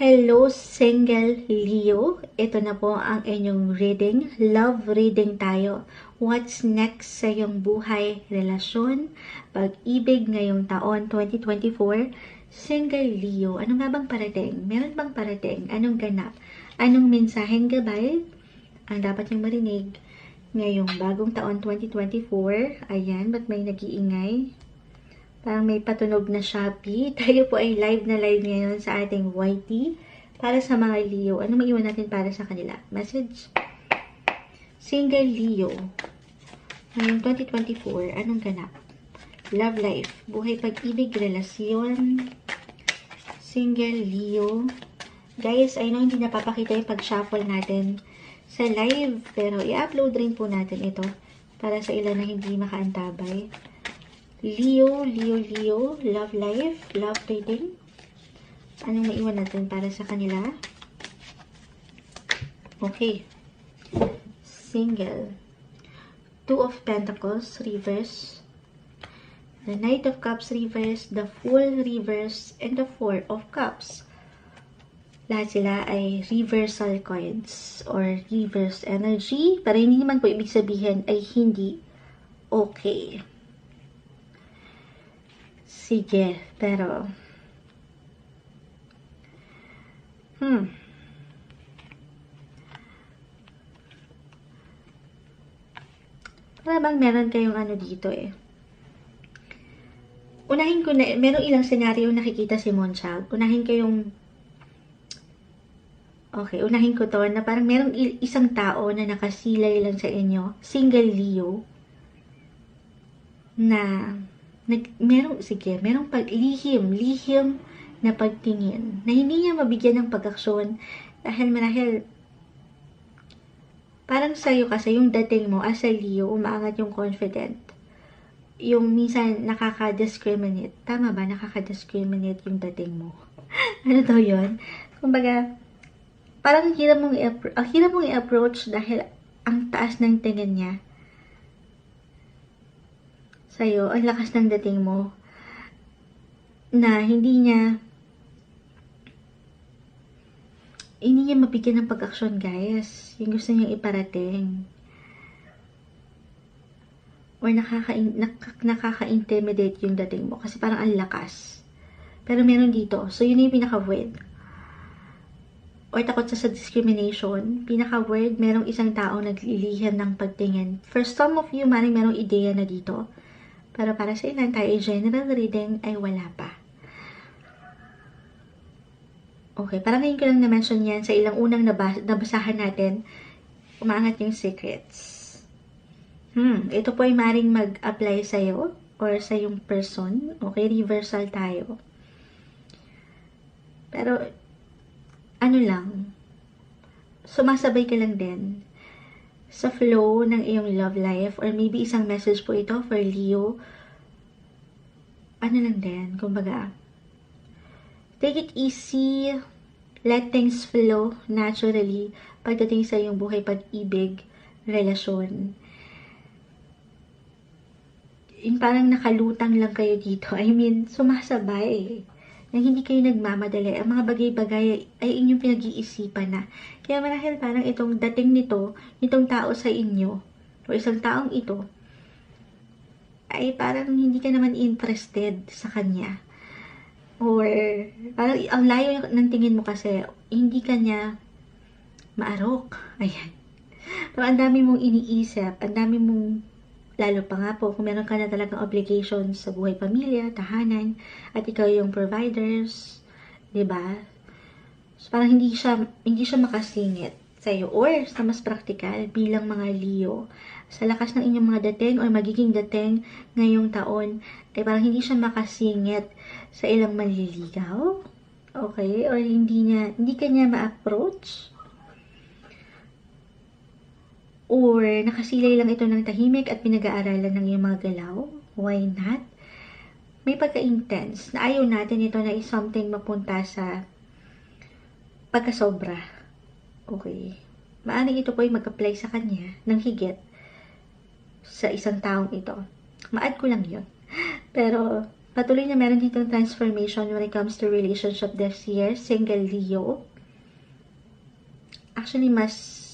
Hello, single Leo. Ito na po ang inyong reading. Love reading tayo. What's next sa iyong buhay, relasyon, pag-ibig ngayong taon 2024? Single Leo, ano nga bang parating? Meron bang parating? Anong ganap? Anong mensaheng gabay ang dapat niyong marinig ngayong bagong taon 2024? Ayan, ba't may nag-iingay? Parang may patunog na Shopee. Tayo po ay live na live ngayon sa ating YT. Para sa mga Leo, ano maiwan natin para sa kanila? Message. Single Leo. Ngayong 2024, anong ganap? Love life, buhay pag-ibig, relasyon. Single Leo. Guys, I know hindi napapakita yung pag-shuffle natin sa live, pero i-upload rin po natin ito para sa ilan na hindi makaantabay. Leo, Leo, Leo, love life, love reading. Anong maiwan natin para sa kanila? Okay. Single. Two of Pentacles, reverse. The Knight of Cups, reverse. The Fool, reverse. And the Four of Cups. Lahat sila ay reversal coins or reverse energy. Pero hindi naman po ibig sabihin ay hindi okay. Sige, pero... Hmm. Para bang meron kayong ano dito eh. Unahin ko na, merong ilang senaryo nakikita si Monchag. Unahin ko yung Okay, unahin ko to na parang merong isang tao na nakasilay lang sa inyo, single Leo, na nag, merong, sige, merong paglihim, lihim na pagtingin na hindi niya mabigyan ng pag-aksyon dahil marahil parang sa'yo kasi yung dating mo as a Leo, umaangat yung confident. Yung minsan nakaka-discriminate. Tama ba? Nakaka-discriminate yung dating mo. ano to yun? Kumbaga, parang hirap mong i-approach, hirap mong i-approach dahil ang taas ng tingin niya sa'yo, ang lakas ng dating mo, na hindi niya, hindi niya mabigyan ng pag-aksyon, guys. Yung gusto niyang iparating. Or nakaka nakaka-intimidate yung dating mo. Kasi parang ang lakas. Pero meron dito. So, yun yung pinaka-word. Or takot sa, sa discrimination. Pinaka-word, merong isang tao naglilihan ng pagtingin. For some of you, maring merong ideya na dito pero para sa ilan tayo, general reading ay wala pa. Okay, parang ngayon ko lang na-mention yan sa ilang unang nabas nabasahan natin, umangat yung secrets. Hmm, ito po ay maring mag-apply sa'yo or sa yung person. Okay, reversal tayo. Pero, ano lang, sumasabay ka lang din sa flow ng iyong love life or maybe isang message po ito for Leo. Ano lang din, kumbaga, take it easy, let things flow naturally pagdating sa iyong buhay pag-ibig, relasyon. Yung parang nakalutang lang kayo dito. I mean, sumasabay na hindi kayo nagmamadali. Ang mga bagay-bagay ay inyong pinag-iisipan na. Kaya marahil parang itong dating nito, itong tao sa inyo, o isang taong ito, ay parang hindi ka naman interested sa kanya. Or, parang ang layo ng tingin mo kasi, hindi ka niya maarok. Ayan. Parang ang dami mong iniisip, ang dami mong Lalo pa nga po kung meron ka na talagang obligations sa buhay pamilya, tahanan, at ikaw yung providers, 'di ba? So, parang hindi siya hindi siya makasingit sa iyo or sa mas praktikal bilang mga Leo. Sa lakas ng inyong mga dating or magiging dating ngayong taon ay parang hindi siya makasingit sa ilang manliligaw okay? Or hindi niya hindi kanya ma-approach Or nakasilay lang ito ng tahimik at pinag-aaralan ng iyong mga galaw? Why not? May pagka-intense na ayaw natin ito na is-something mapunta sa pagkasobra. Okay. Maaring ito po ay mag-apply sa kanya ng higit sa isang taong ito. Maad ko lang yun. Pero, patuloy na meron ditong transformation when it comes to relationship this year, single Leo. Actually, mas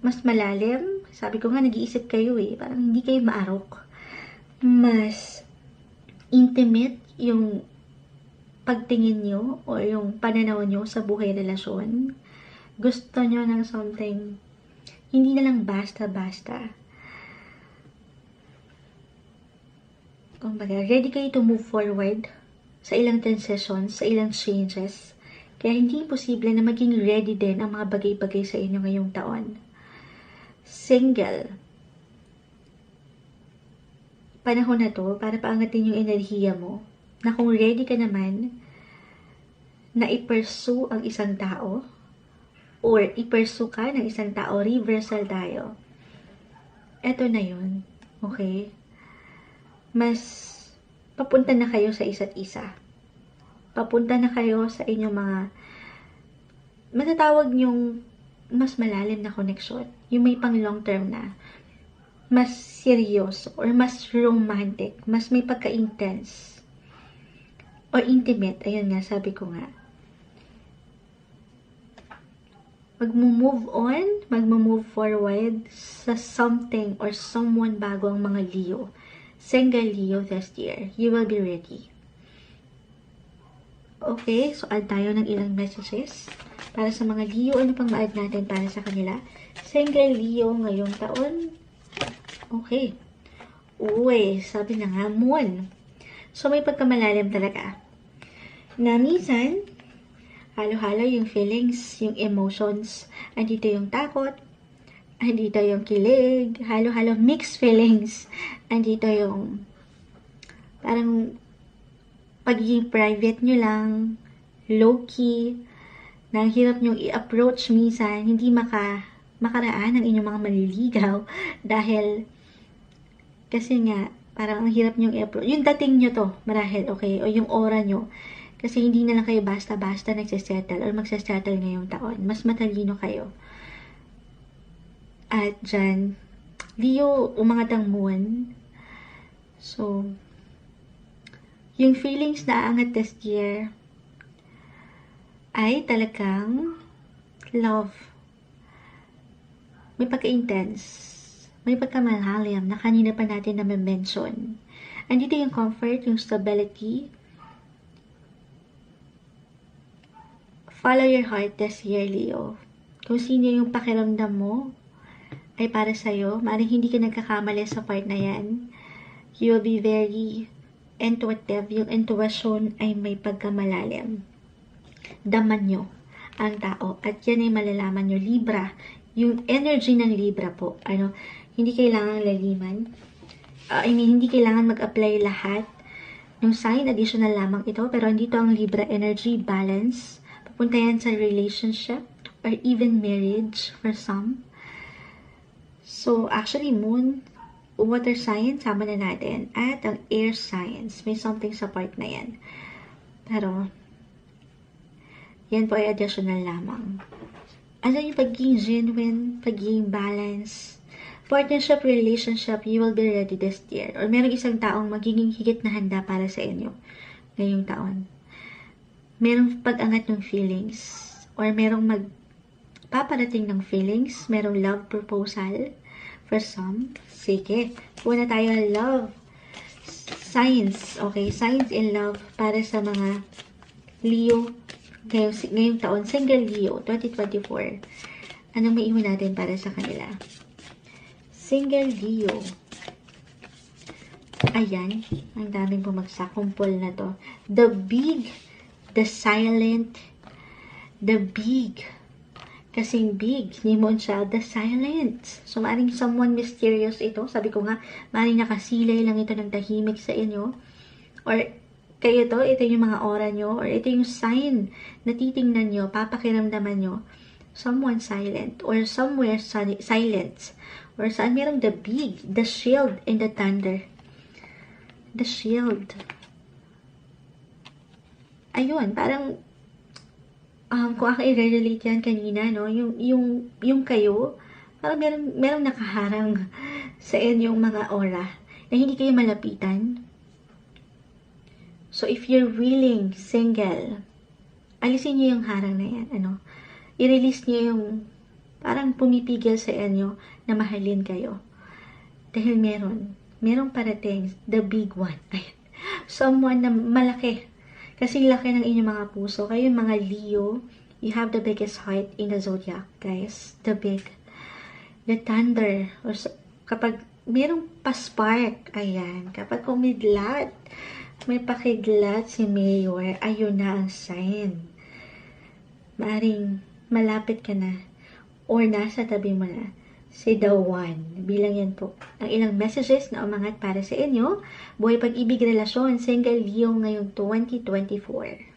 mas malalim. Sabi ko nga, nag-iisip kayo eh. Parang hindi kayo maarok. Mas intimate yung pagtingin nyo o yung pananaw nyo sa buhay relasyon. Gusto nyo ng something hindi na lang basta-basta. Kumbaga, ready kayo to move forward sa ilang transitions, sa ilang changes. Kaya hindi posible na maging ready din ang mga bagay-bagay sa inyo ngayong taon. Single. Panahon na to para paangatin yung enerhiya mo na kung ready ka naman na i-pursue ang isang tao or i-pursue ka ng isang tao, reversal tayo. Eto na yun. Okay? Mas papunta na kayo sa isa't isa. Papunta na kayo sa inyong mga matatawag nyong mas malalim na connection. Yung may pang long term na. Mas serious or mas romantic. Mas may pagka-intense. Or intimate. Ayun nga, sabi ko nga. Magmo-move on, magmo-move forward sa something or someone bago ang mga Leo. Single Leo this year. You will be ready. Okay, so add tayo ng ilang messages para sa mga Leo. Ano pang ma-add natin para sa kanila? Single Leo ngayong taon. Okay. Uy, sabi na nga, Moon. So, may pagkamalalim talaga. Na minsan, halo-halo yung feelings, yung emotions. Andito yung takot, andito yung kilig, halo-halo mixed feelings. Andito yung parang pagiging private nyo lang, low-key, na ang hirap nyo i-approach minsan, hindi maka, makaraan ang inyong mga maliligaw dahil kasi nga, parang ang hirap nyo i-approach. Yung dating nyo to, marahil, okay, o yung aura nyo, kasi hindi na lang kayo basta-basta nagsisettle or magsisettle ngayong taon. Mas matalino kayo. At dyan, Leo, umangat ang moon. So, yung feelings na aangat this year ay talagang love. May pagka-intense. May pagka-malalim na kanina pa natin na mention. Andito yung comfort, yung stability, Follow your heart this year, Leo. Kung sino yung pakiramdam mo, ay para sa'yo. Maring hindi ka nagkakamali sa part na yan. You will be very intuitive. Yung intuition ay may pagkamalalim. Daman nyo ang tao. At yan ay malalaman nyo. Libra. Yung energy ng Libra po. Ano, hindi kailangan laliman. Uh, I mean, hindi kailangan mag-apply lahat ng sign. Additional lamang ito. Pero andito ang Libra energy balance Punta yan sa relationship or even marriage for some. So, actually, moon, water sign, sama na natin. At ang air signs, may something sa part na yan. Pero, yan po ay additional lamang. Ano yung pagiging genuine, pagiging balance, partnership, relationship, you will be ready this year. Or merong isang taong magiging higit na handa para sa inyo ngayong taon merong pag-angat ng feelings or merong magpaparating ng feelings, merong love proposal for some. Sige, una tayo love signs, okay? Signs in love para sa mga Leo ngayong, ngayong taon, single Leo 2024. Anong may iwan natin para sa kanila? Single Leo. Ayan, ang daming bumagsak. Kumpol na to. The big the silent, the big. Kasing big, ni siya, the silent. So, maring someone mysterious ito. Sabi ko nga, maring nakasilay lang ito ng tahimik sa inyo. Or, kayo to, ito yung mga aura nyo, or ito yung sign na titingnan nyo, papakiramdaman nyo, someone silent, or somewhere silent, or saan merong the big, the shield, and the thunder. The shield ayun, parang, um, kung ako i-relate yan kanina, no, yung, yung, yung kayo, parang meron, merong nakaharang sa inyong mga aura na hindi kayo malapitan. So, if you're willing, single, alisin niyo yung harang na yan. Ano? I-release niyo yung parang pumipigil sa inyo na mahalin kayo. Dahil meron. Merong parating. The big one. Ayan. Someone na malaki. Kasi laki ng inyong mga puso. Kayo yung mga Leo, you have the biggest heart in the zodiac, guys. The big. The thunder. Or kapag merong paspark, ayan. Kapag umidlat, may pakidlat si Mayor, ayun na ang sign. Maaring malapit ka na or nasa tabi mo na si One. Bilang yan po ang ilang messages na umangat para sa inyo. Buhay pag-ibig relasyon, single Leo ngayong 2024.